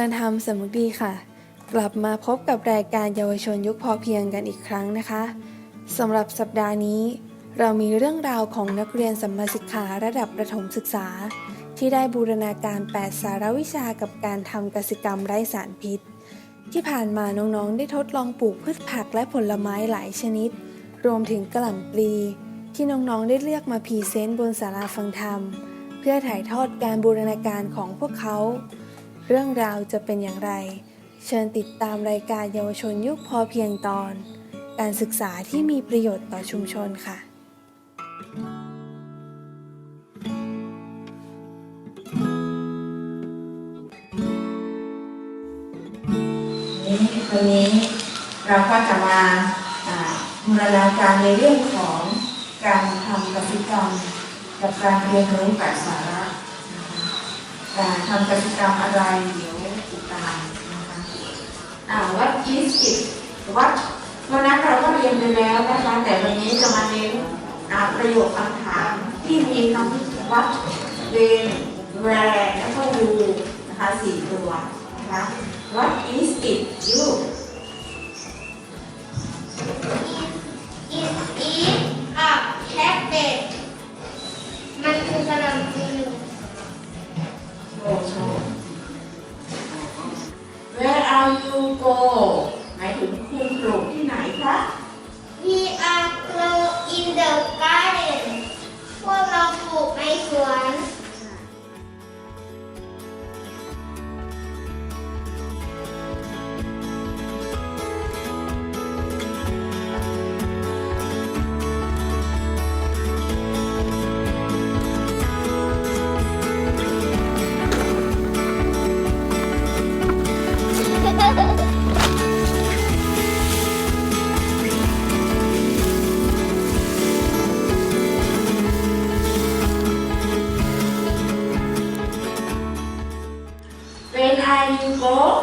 ริญธรรมสำนึกดีค่ะ กลับมาพบกับรายการเยาวชนยุคพอเพียงกันอีกครั้งนะคะสำหรับสัปดาห์นี้ เรามีเรื่องราวของนักเรียนสัมมาศึกษาระดับประถมศึกษา ที่ได้บูรณาการ 8 สารวิชากับการทำกสิกรรมไร้สารพิษ ที่ผ่านมาน้องๆ ได้ทดลองปลูกพืชผักและผลไม้หลายชนิด รวมถึงกระหล่ำปลี ที่น้องๆ ได้เลือกมาพรีเซนต์บนศาลาฟังธรรม เพื่อถ่ายทอดการบูรณาการของพวกเขา เรื่องราวจะเป็นอย่างไร เชิญติดตามรายการเยาวชนยุคพอเพียงตอน การศึกษาที่มีประโยชน์ต่อชุมชนค่ะนี้วันนี้เราก็จะมาอ่าบูรณาการในเรื่องของการทำกสิกรรมกับการเรียนรู้แบบสาร การทำกสิกรรมอะไรเดี๋ยวติดตามนะคะอ่า what is it what วันนั้นเราก็เรียนไปแล้วนะคะแต่วันนี้จะมาเน้นประโยคคำถามที่มีคำ what when where แล้วก็ who นะคะสี่ตัวนะคะ What is it you is it And.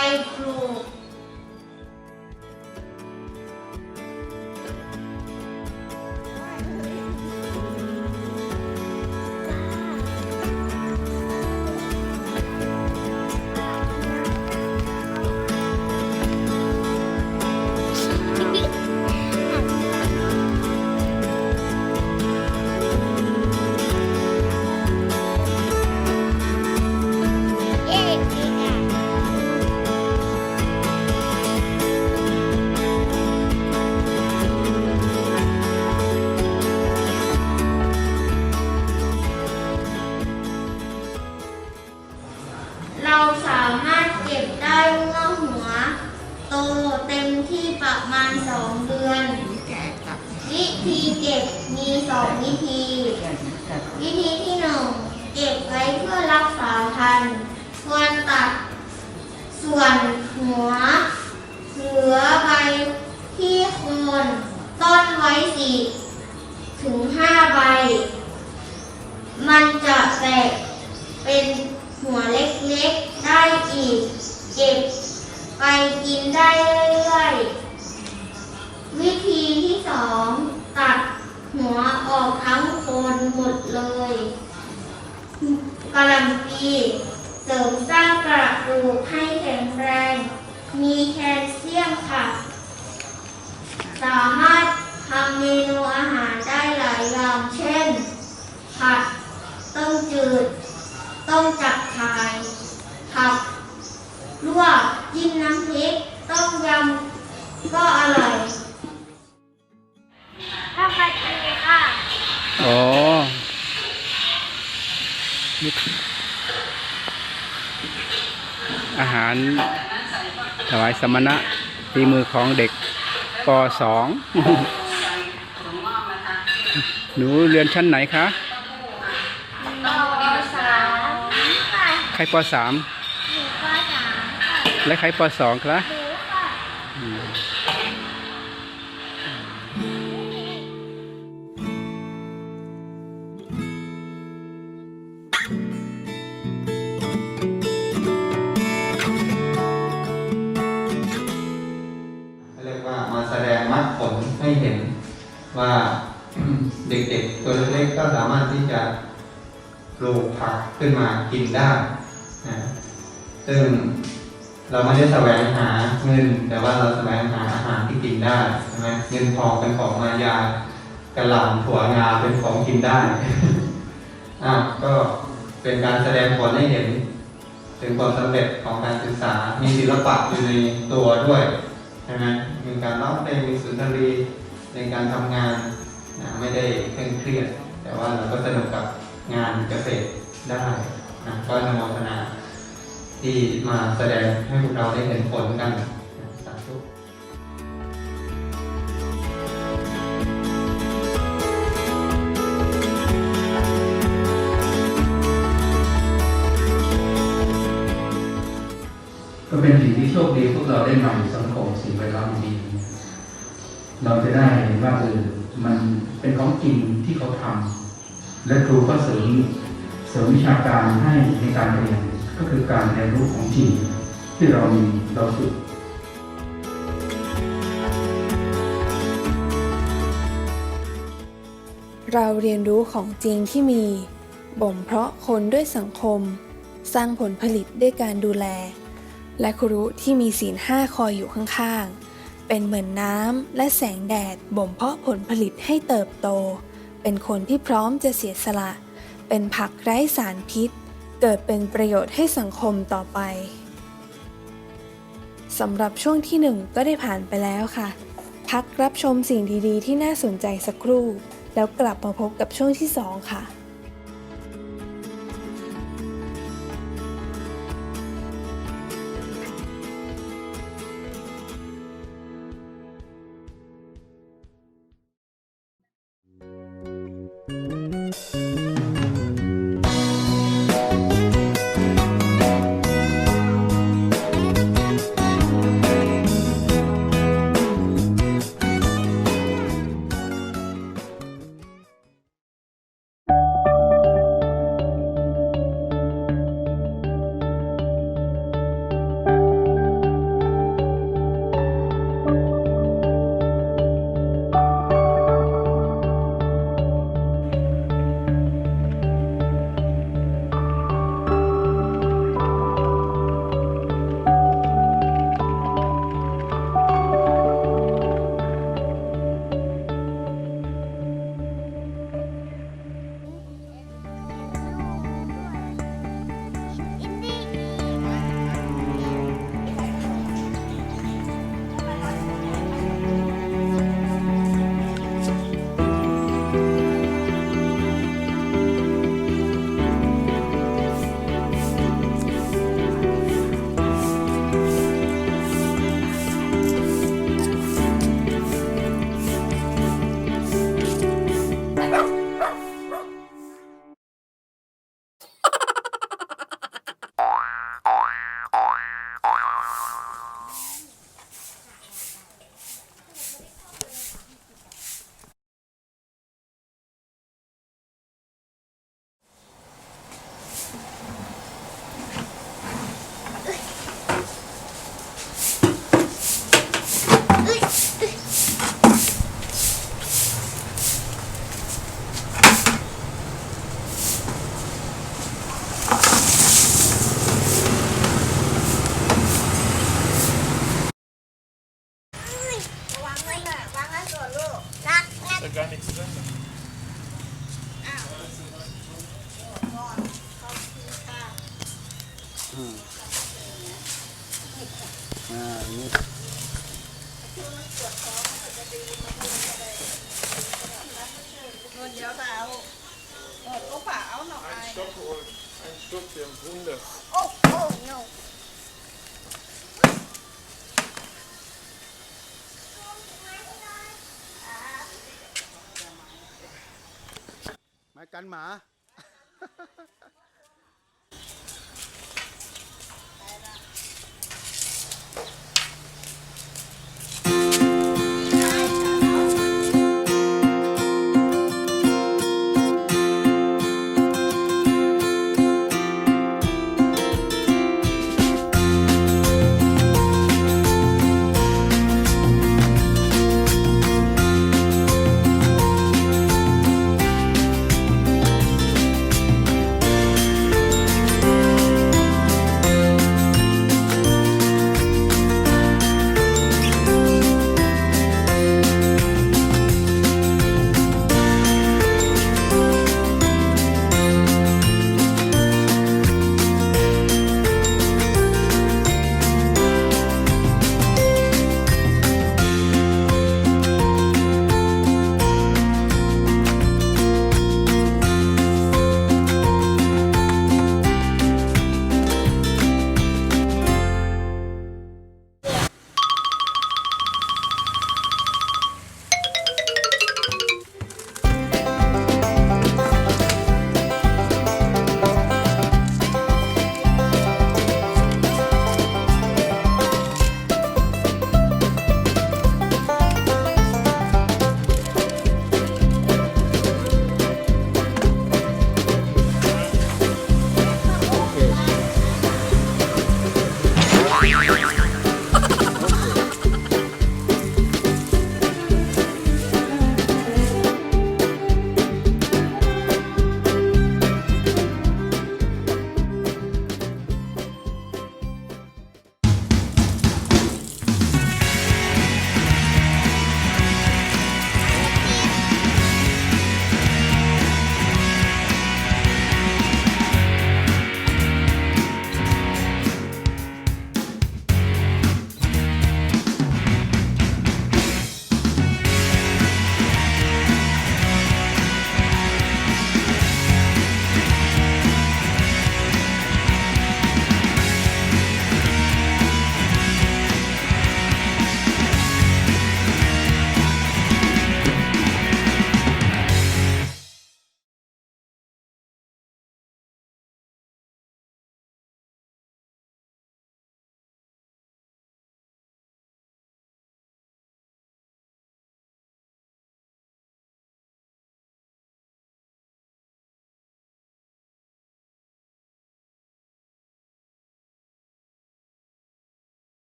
ำไปปลูกมาณสองเดือน วิธีเก็บมีสองวิธี วิธีที่หนึ่งเก็บไว้เพื่อรักษาพันธุ์ควรตัดส่วนหัว เหลือใบที่โคนต้นไว้สี่ถึงห้าใบ มันจะแตกเป็นหัวเล็กๆ ได้อีก เก็บ ไปกินได้เรื่อยๆ วิธีที่สองตัดหัวออกทั้งโคนหมดเลยกระหลำปีเสริมสร้างกระดูกให้แข็งแรง มีแคลเซียมค่ะ สมณะฝีมือของเด็กปสองหนูเรียนชั้นไหนคะปสามค่ะใครปสามหนูปสามค่ะและใครปสองคะห ลูกผักขึ้นมากินได้นะซึ่งเราไม่ได้แสวงหาเงิน แต่ว่าเราแสวงหาอาหารที่กินได้ใช่ไหมเงินทองเป็นของมายากระหล่ำถั่วงาเป็นของกินได้อะก็เป็นการแสดงผลให้เห็น ถึงความสำเร็จของการศึกษา มีศิลปะอยู่ในตัวด้วยใช่ไหมมีการร้องเพลงมีสุนทรีในการทำงานนะไม่ได้เคร่งเครียด แต่ว่าเราก็สนุกกับ งานเกษตรได้นะก็นโมทนาที่มาแสดงให้พวกเราได้เห็นผลกันสาธุก็เป็นสิ่งที่โชคดีพวกเราได้มาอยู่สังคมสิ่งแวดล้อมดี เราจะได้เห็นว่าเออมันเป็นของจริงที่เขาทำ และครูก็เสริมเสริมวิชาการให้ในการเรียนก็คือการเรียนรู้ของจริงที่เรามีเราฝึกเราเรียนรู้ของจริงที่มี บ่มเพาะคนด้วยสังคม สร้างผลผลิตด้วยการดูแล และครุที่มีศีลห้าคอยอยู่ข้างๆ เป็นเหมือนน้ำและแสงแดดบ่มเพาะผลผลิตให้เติบโต เป็นคนที่พร้อมจะเสียสละ เป็นผักไร้สารพิษ เกิดเป็นประโยชน์ให้สังคมต่อไปสำหรับช่วงที่หนึ่งก็ได้ผ่านไปแล้วค่ะ พักรับชมสิ่งดีๆ ที่น่าสนใจสักครู่ แล้วกลับมาพบกับช่วงที่2ค่ะ กันหมา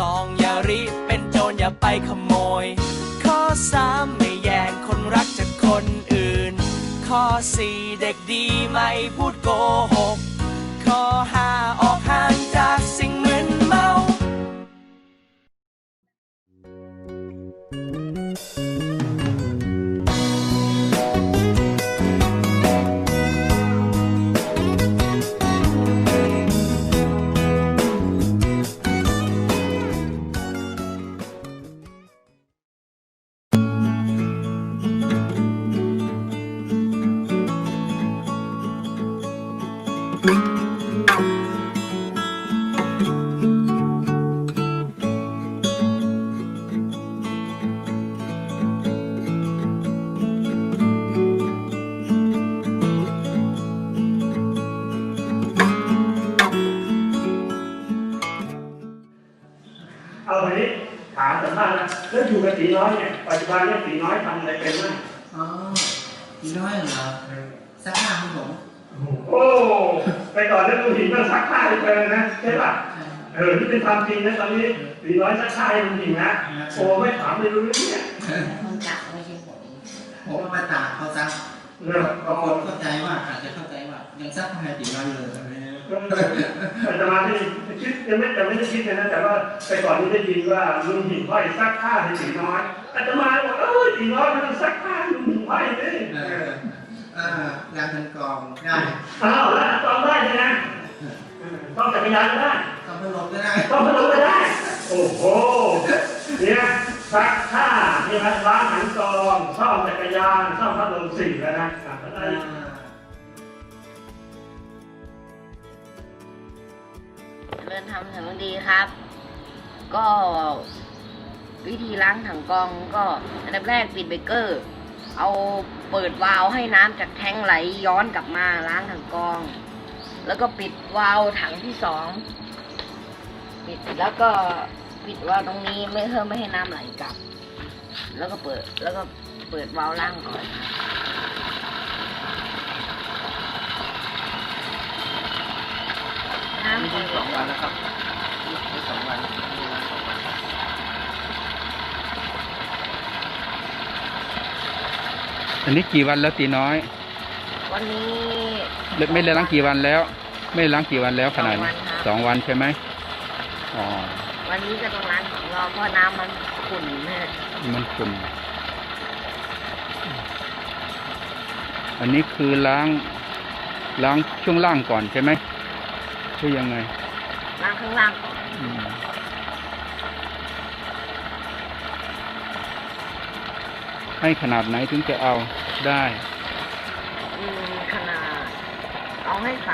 สองอย่ารีบเป็นโจรอย่าไปขโมย ข้อสามไม่แย่งคนรักจากคนอื่น ข้อสี่เด็กดีไม่พูดโกหก ข้อห้าออกห่างจากสิ่งมึนเมา เออนี่เป็นความจริงนะตอนนี้ตีน้อยซักผ้าให้ลุงหินนะโอ้ไม่ถามเลยรู้เรื่องเนี่ยมันจับไม่ใช่ผมผมเอามาตากเขาซักเรื่องบางคนเข้าใจว่าอาจจะเข้าใจว่ายังซักผ้าตีน้อยเลยอะไรเงี้ยอาตมาที่คิดยังไม่แต่ไม่ได้คิดเลยนะแต่ว่าไปก่อนนี้ได้ยินว่าลุงหินห้อยซักผ้าให้ตีน้อยอาตมาบอกเออตีน้อยมันต้องซักผ้าให้ลุงหินห้อยเลยเออเอองานเป็นกองได้อ้าวแล้วต้องได้ใช่ไหม ต้องจักรยานก็ได้ต้องพัดลมก็ได้ต้องพัดลมก็ได้ โอ้โห เนี่ยซักผ้าเนี่ยนะล้างหันกรองซ่อมจักรยานซ่อมพัดลมสี่แล้วนะอะแล้วเออะไรอเริ่มทำถังดีครับ ก็วิธีล้างถังกรองก็อันดับแรกปิดเบรกเกอร์ เอาเปิดวาล์วให้น้ำจากแทงไหลย้อนกลับมาล้างถังกรอง แล้วก็ปิดวาล์วถังที่สองปิดแล้วก็ปิดวาล์วตรงนี้ไม่เพิ่มไม่ให้น้ำไหลกลับ แล้วก็เปิดแล้วก็เปิดวาล์วล่างก่อนครับน้ำไม่สองวันแล้วครับไม่สองวันไม่วันสองวันอันนี้กี่วันแล้วตีน้อย วันนี้ไม่ได้ล้างกี่วันแล้ว ไม่ได้ล้างกี่วันแล้วขนาดนี้สสอองงวัวันนครับใช่ไหมอ๋อวันนี้ก็ต้องล้างของเราเพราะน้ำมันขุ่นนะมันขุ่นอันนี้คือล้างล้างช่วงล่างก่อนใช่ไหมหรือยังไงล้างข้างล่างก่อนอืมให้ขนาดไหนถึงจะเอาได้ อืมขนาดเอา ให้ใส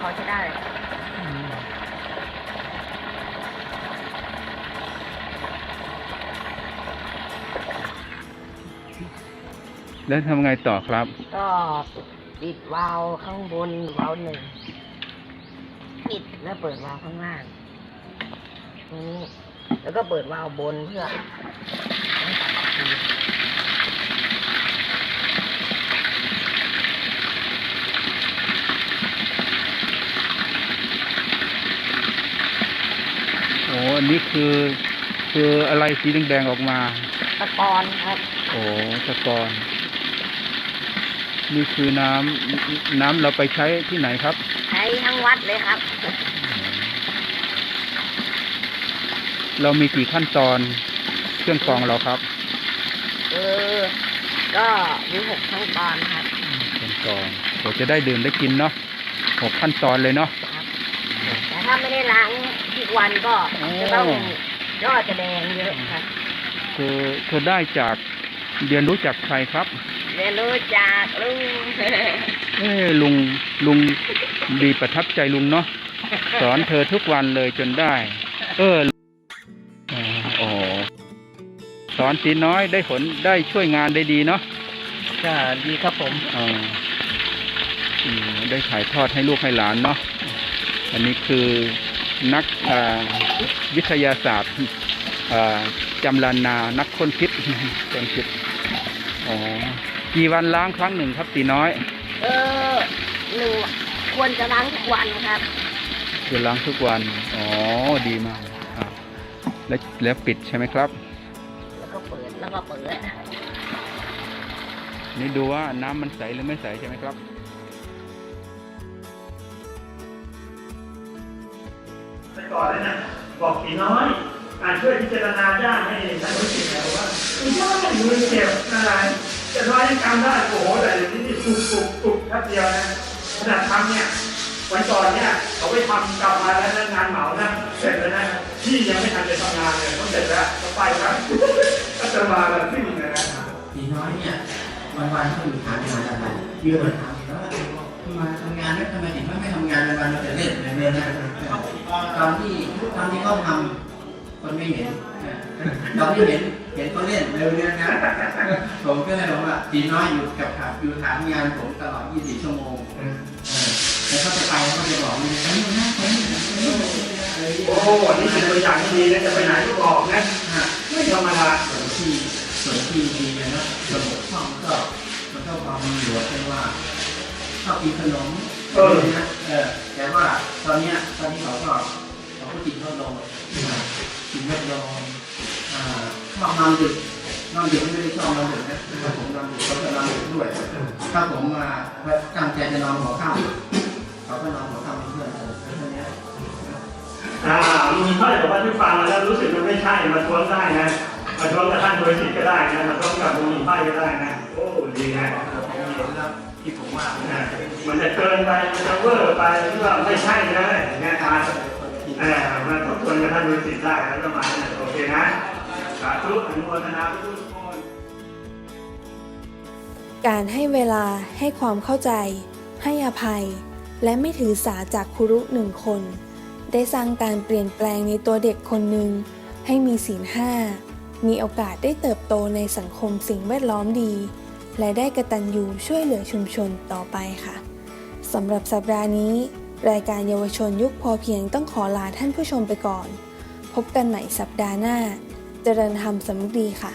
พอใช้ได้ แล้วทำไงต่อครับ ก็ปิดวาล์วข้างบนวาล์วหนึ่งปิดแล้วเปิดวาล์วข้างล่างตรงนี้ แล้วก็เปิดวาล์วบนเพื่อให้ตัดออกที โอ้อันนี้ คือ คืออะไรสีแดงๆออกมาตะกอนครับโอ้ตะกอนนี่คือน้ำน้ำเราไปใช้ที่ไหนครับ ใช้ทั้งวัดเลยครับ เรามีกี่ขั้นตอนเครื่องกรองเราครับ เออ ก็มีหกขั้นตอนครับเครื่องกรองเราจะได้ดื่มได้กินเนาะหกขั้นตอนเลยเนาะครับแต่ถ้าไม่ได้ล้าง ทุกวันก็โอ้จะต้องยอดจะแดงเยอะครับคือคือได้จากเรียนรู้จากใครครับ เรียนรู้จากลุงเอ้ลุงลุงดีประทับใจลุงเนาะสอนเธอทุกวันเลยจนได้ เอออ๋อโอ้โหสอนตีน้อยได้ผลได้ช่วยงานได้ดีเนาะก็ดีครับผมอ่าอืมได้ถ่ายทอดให้ลูกให้หลานเนาะอันนี้คือ นักอ่าวิทยาศาสตร์อ่าจำลานนา นักค้นคิดค้นคิดอ๋อกี่วันล้างครั้งหนึ่งครับตีน้อย เออหนึ่งควรจะล้างทุกวันครับคือล้างทุกวัน อ๋อ ดีมากครับ แล้วแล้วปิดใช่ไหมครับ แล้วก็เปิด แล้วก็เปิด นี่ดูว่าน้ำมันใสหรือไม่ใสใช่ไหมครับ ก่อนเลยนะบอกตีน้อยอ่าช่วยพิจารณาญาติให้ท่านรู้สึกแล้วว่าไม่ใช่มือเจ็บอะไรแต่น้อยยังจำได้โอ้โหแต่เดี๋ยวนี้นี่ตุกตุกตุกแค่เดียวนะขนาดทำเนี่ยวันก่อนเนี่ยเขาไปทำกลับมาแล้วนะงานเหมานะเสร็จแล้วนะที่ยังไม่ทันจะทำงานเลยเขาเสร็จแล้วไปครับก็จะมาแล้วขึ้นเลยนะตีน้อยเนี่ยวันวันๆก็อยู่ถามงานอะไรยืนถามแล้วมาทำงานแล้วทำไมถึงไม่ทำงานวันวันเราจะเล่นเล่นน ตอนที่ตอนที่เขาทำคนไม่เห็นตอนที่เห็นเห็นเขาเล่นเร็วๆนะผมก็เลยบอกว่าตีน้อยอยู่กับขับอยู่ถามงานผมตลอด 24 ชั่วโมงแล้วเขาจะไปเขาจะบอกเลยนี่นะคนนี้โอ้โหนี่เป็นตัวอย่างที่ดีนะจะไปไหนก็บอกนะไม่ธรรมดาส่วนที่ส่วนที่ดีนะระบบช่องก็มันก็ความมีหัวเช่นว่าชอบกินขนม เออเออแต่ว่าตอนเนี้ยตอนนี้เขาก็เขาก็กินข้าลงกินเม็ดลงอ่าชอบนอนดึกนอนดึกไม่ได้ชอบนอนดึกนะถ้าผมนอนดึกเขาจะนอนดึกด้วย ถ้าผมมาตั้งใจจะนอนหัวค่ำเขาก็นอนหัวค่ำเป็นเพื่อนผมแค่นี้อ่ามีข้อแต่ว่าที่ฟังแล้วรู้สึกมันไม่ใช่มาทวงได้นะมาทวงกับท่านโดยสิทธิ์ก็ได้นะมาทวงกับมูลนิธิก็ได้นะโอ้ดีนะ ที่ผมว่าอ่ามันจะเกินไปมันจะเวอร์ไปหรือว่าไม่ใช่นะอย่างเงี้ยมาอ่ามาทบทวนกับท่านดยสิทธิ์ได้แล้วก็มาโอเคนะสาธุอนุโมทนาทุกคนการให้เวลาให้ความเข้าใจ ให้อภัย และไม่ถือสาจากครุหนึ่งคน ได้สร้างการเปลี่ยนแปลงในตัวเด็กคนหนึ่งให้มีศีลห้ามีโอกาสได้เติบโตในสังคมสิ่งแวดล้อมดี และได้กระตันยูช่วยเหลือชุมชนต่อไปค่ะสำหรับสัปดาห์นี้ รายการเยาวชนยุคพอเพียงต้องขอลาท่านผู้ชมไปก่อน พบกันใหม่สัปดาห์หน้า เจริญธรรมสำนึกดีค่ะ